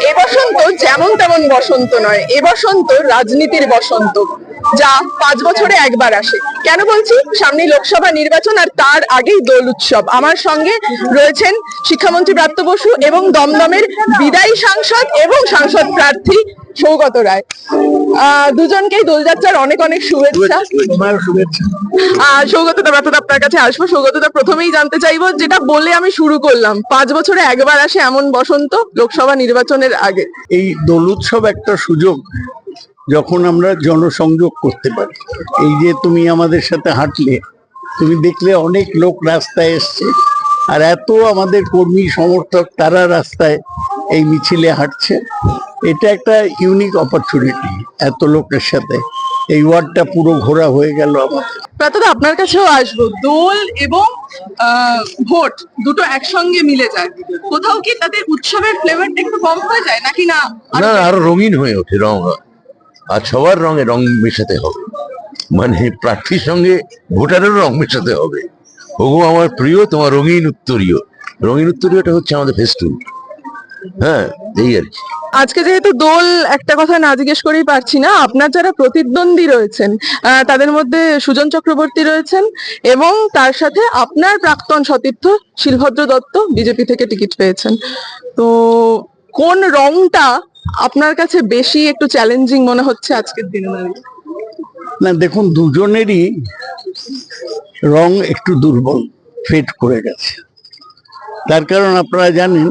এ বসন্ত যেমন তেমন বসন্ত নয় এ বসন্ত রাজনীতির বসন্ত। যা পাঁচ বছরে একবার আসে। কেন বলছি? সামনে লোকসভা নির্বাচন আর তার আগেই দোল উৎসব। আমার সঙ্গে রয়েছেন শিক্ষামন্ত্রী ব্রাত্য বসু এবং দমদমের বিদায়ী সাংসদ এবং সাংসদ প্রার্থী সৌগত রায়। দুজনকেই দোলযাত্রার অনেক অনেক শুভেচ্ছা। সৌগতদা ব্রাত্যদা আপনার কাছে আসব। সৌগত সৌগতদা প্রথমেই জানতে চাইব যেটা বলে আমি শুরু করলাম। পাঁচ বছরে একবার আসে এমন বসন্ত লোকসভা নির্বাচনের আগে। এই দোল উৎসব একটা সুযোগ। যখন আমরা জনসংযোগ করতে পারি এই যে তুমি আমাদের সাথে হাঁটলে তুমি দেখলে অনেক লোক রাস্তায় এসছে আর এত আমাদের কর্মী সমর্থক তারা রাস্তায় এই মিছিলে হাঁটছে। এটা একটা ইউনিক অপরচুনিটি এত লোকের সাথে। এই ওয়ার্ডটা পুরো ঘোরা হয়ে গেল আমাদের। প্রাতদা আপনার কাছেও আসব। দোল এবং ভোট দুটো একসঙ্গে মিলে যায়। কোথাও কি তাদের উৎসবের ফ্লেভারটা একটু কম হয়ে যায় নাকি না? আরও না আরও রঙিন হয়ে ওঠে রং আর সবার রঙে রং মেশাতে হবে। মানে প্রার্থীর সঙ্গে ভোটারেরও রং মেশাতে হবে। ওগো আমার প্রিয়, তোমার রঙিন উত্তরীয়। রঙিন উত্তরীয়টা হচ্ছে আমাদের ফেস্টুন। হ্যাঁ এই আর কি। আজকে যেহেতু দোল, একটা কথা না জিজ্ঞেস করেই পারছি না। আপনার যারা প্রতিদ্বন্দ্বী রয়েছেন তাদের মধ্যে সুজন চক্রবর্তী রয়েছেন এবং তার সাথে আপনার প্রাক্তন সতীর্থ শিলভদ্র দত্ত বিজেপি থেকে টিকিট পেয়েছেন। তো কোন রংটা আপনার কাছে বেশি একটু চ্যালেঞ্জিং মনে হচ্ছে আজকের দিনে? না, দেখুন, দুজনেরই রং একটু দুর্বল ফেট করে গেছে। তার কারণ আপনারা জানেন,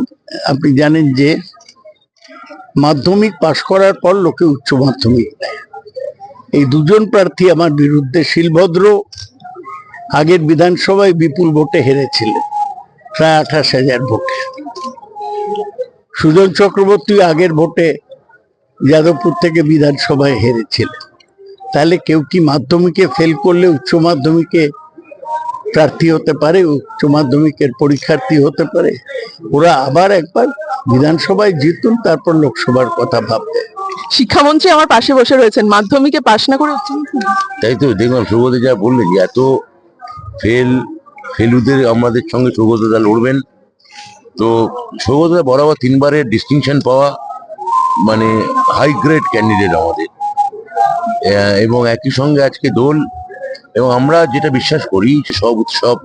আপনি জানেন যে মাধ্যমিক পাশ করার পর লোকে উচ্চ মাধ্যমিক এই দুজন প্রার্থী আমার বিরুদ্ধে শিলভদ্র আগের বিধানসভায় বিপুল ভোটে হেরেছিলেন, প্রায় আঠাশ হাজার ভোটে। সুজন চক্রবর্তী আগের ভোটে যাদবপুর থেকে বিধানসভায় হেরেছিলেন। তাহলে কেউ কি মাধ্যমিকে ফেল করলে উচ্চ মাধ্যমিকে প্রার্থী হতে পারে? উচ্চ মাধ্যমিকের পরীক্ষার্থী হতে পারে? ওরা আবার একবার বিধানসভায় জিতুন তারপর লোকসভার কথা ভাববে। শিক্ষামন্ত্রী আমার পাশে বসে রয়েছেন। মাধ্যমিকে পাশ না করে তাই তো দেখলাম সৌগত যা বললেন যে এত ফেল ফেলুদের আমাদের সঙ্গে সৌগতদা লড়বেন। তো সৌগতদা বরাবর তিনবারের ডিস্টিংশন পাওয়া মানে হাই গ্রেড ক্যান্ডিডেট আমাদের। এবং একই সঙ্গে আজকে দোল, এবং আমরা যেটা বিশ্বাস করি সব উৎসব,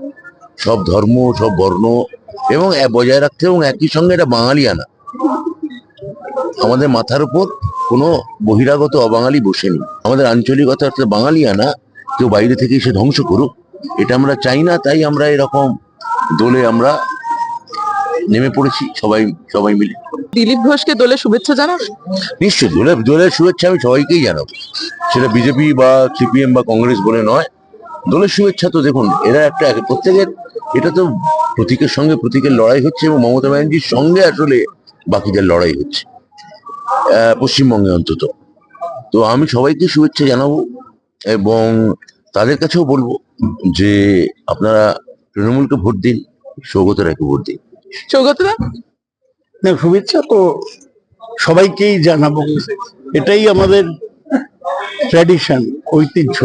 সব ধর্ম, সব বর্ণ, এবং বজায় রাখতে এবং একই সঙ্গে এটা বাঙালিয়ানা আমাদের মাথার উপর কোনো বহিরাগত অবাঙালি বসেনি আমাদের আঞ্চলিকতা অর্থাৎ বাঙালিয়ানা কেউ বাইরে থেকে এসে ধ্বংস করুক, এটা আমরা চাই না, তাই আমরা এরকম দোলে আমরা নেমে পড়েছি সবাই সবাই মিলে। দিলীপ ঘোষকে দোলে শুভেচ্ছা জানাবেন নিশ্চয়ই দলে দোলের শুভেচ্ছা আমি সবাইকেই জানাব। সেটা বিজেপি বা সিপিএম বা কংগ্রেস বলে নয়। দলের শুভেচ্ছা তো দেখুন এরা একটা প্রত্যেকের এটা তো প্রতীকের সঙ্গে প্রতীকের লড়াই হচ্ছে এবং মমতা ব্যানার্জির সঙ্গে আসলে বাকিদের লড়াই হচ্ছে পশ্চিমবঙ্গে অন্তত। তো আমি সবাইকে শুভেচ্ছা জানাব এবং তাদের কাছেও বলব যে আপনারা তৃণমূলকে ভোট দিন সৌগত রায়কে ভোট দিন। না, শুভেচ্ছা তো সবাইকেই জানাব। এটাই আমাদের ট্র্যাডিশন ঐতিহ্য।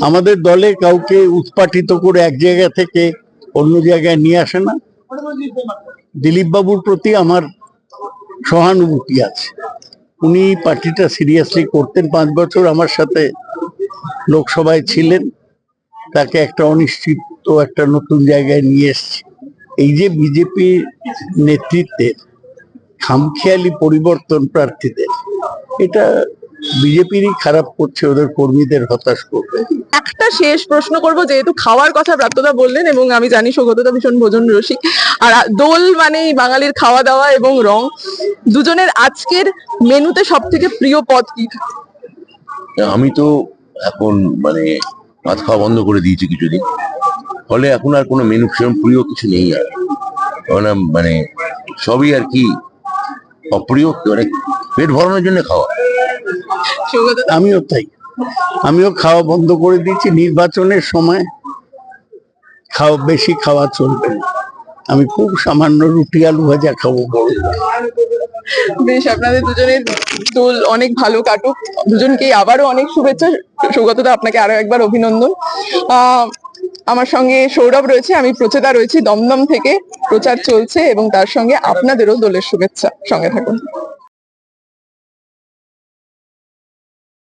আমাদের দলে কাউকে উৎপাটিত করে এক জায়গা থেকে অন্য জায়গায় নিয়ে আসে না। দিলীপ বাবুর প্রতি আমার সহানুভূতি আছে। উনি পার্টিটা সিরিয়াসলি করতেন পাঁচ বছর, আমার সাথে লোকসভায় ছিলেন। তাকে একটা অনিশ্চিত একটা নতুন জায়গায় নিয়ে এসছে। এই যে বিজেপি নেতৃত্বের খামখেয়ালি পরিবর্তন প্রার্থীদের এটা বিজেপিরই খারাপ করছে ওদের কর্মীদের হতাশ করবে? একটা শেষ প্রশ্ন করব যেহেতু খাওয়ার কথা প্রাপ্তদা বললেন এবং আমি জানি সৌগতদা ভীষণ ভোজন রসিক। আর দোল মানে বাঙালির খাওয়া দাওয়া এবং রং। দুজনের আজকের মেনুতে সব থেকে প্রিয় পদ কি? আমি তো এখন মানে ভাত খাওয়া বন্ধ করে দিয়েছি কিছুদিন। ফলে এখন আর কোনো মেনু সেরকম প্রিয় কিছু নেই আর। কারণ মানে সবই আর কি অপ্রিয় মানে পেট ভরানোর জন্য খাওয়া। আমিও তাই। আমিও খাওয়া বন্ধ করে দিয়েছি। নির্বাচনের সময় খাওয়া বেশি খাওয়া চলবে না। আমি খুব সামান্য রুটি আলু ভাজা খাব বড়। বেশ আপনাদের দুজনের দোল অনেক ভালো কাটুক। দুজনকেই আবারও অনেক শুভেচ্ছা। সৌগতদা আপনাকে আরও একবার অভিনন্দন। আহ, আমার সঙ্গে সৌরভ রয়েছে, আমি প্রচেতা রয়েছি দমদম থেকে। প্রচার চলছে এবং তার সঙ্গে আপনাদেরও দোলের শুভেচ্ছা। সঙ্গে থাকুন।